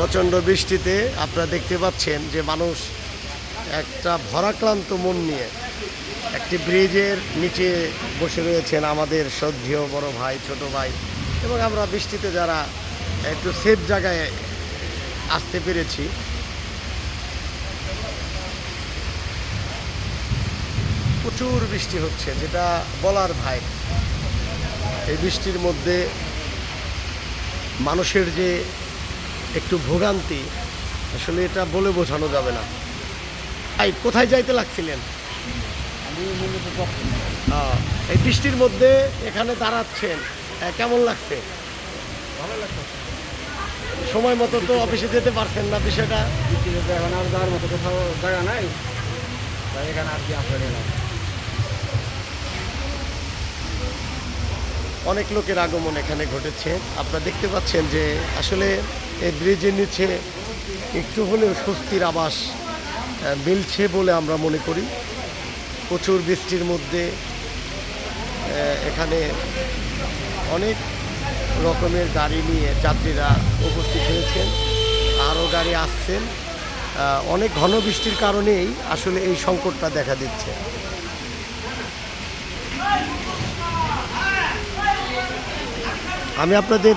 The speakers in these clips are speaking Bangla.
প্রচণ্ড বৃষ্টিতে আপনারা দেখতে পাচ্ছেন যে মানুষ একটা ভরাক্লান্ত মন নিয়ে একটি ব্রিজের নিচে বসে রয়েছেন আমাদের শ্রদ্ধেয় বড় ভাই, ছোট ভাই এবং আমরা বৃষ্টিতে যারা একটু সেফ জায়গায় আসতে পেরেছি। প্রচুর বৃষ্টি হচ্ছে, যেটা বলার ভাই। এই বৃষ্টির মধ্যে মানুষের যে একটু ভোগান্তি আসলে এটা বলে বোঝানো যাবে না। ভাই কোথায় যাইতে লাগছিলেন? পক্ষে এই বৃষ্টির মধ্যে এখানে দাঁড়াচ্ছেন কেমন লাগছে? ভালো লাগতো সময় মতো তো অফিসে যেতে পারছেন না বিষয়টা। এখন আর যাওয়ার মতো কোথাও জায়গা নাই। তাই এখানে আর কি আসলে অনেক লোকের আগমন এখানে ঘটেছে। আপনারা দেখতে পাচ্ছেন যে আসলে এই ব্রিজের নিচে একটু হলেও স্বস্তির আবাস মিলছে বলে আমরা মনে করি। প্রচুর বৃষ্টির মধ্যে এখানে অনেক রকমের গাড়ি নিয়ে যাত্রীরা উপস্থিত হয়েছেন, আরও গাড়ি আসছেন। অনেক ঘন বৃষ্টির কারণেই আসলে এই সংকটটা দেখা দিচ্ছে। আমি আপনাদের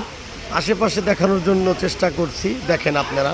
আশেপাশে দেখানোর জন্য চেষ্টা করছি। দেখেন আপনারা।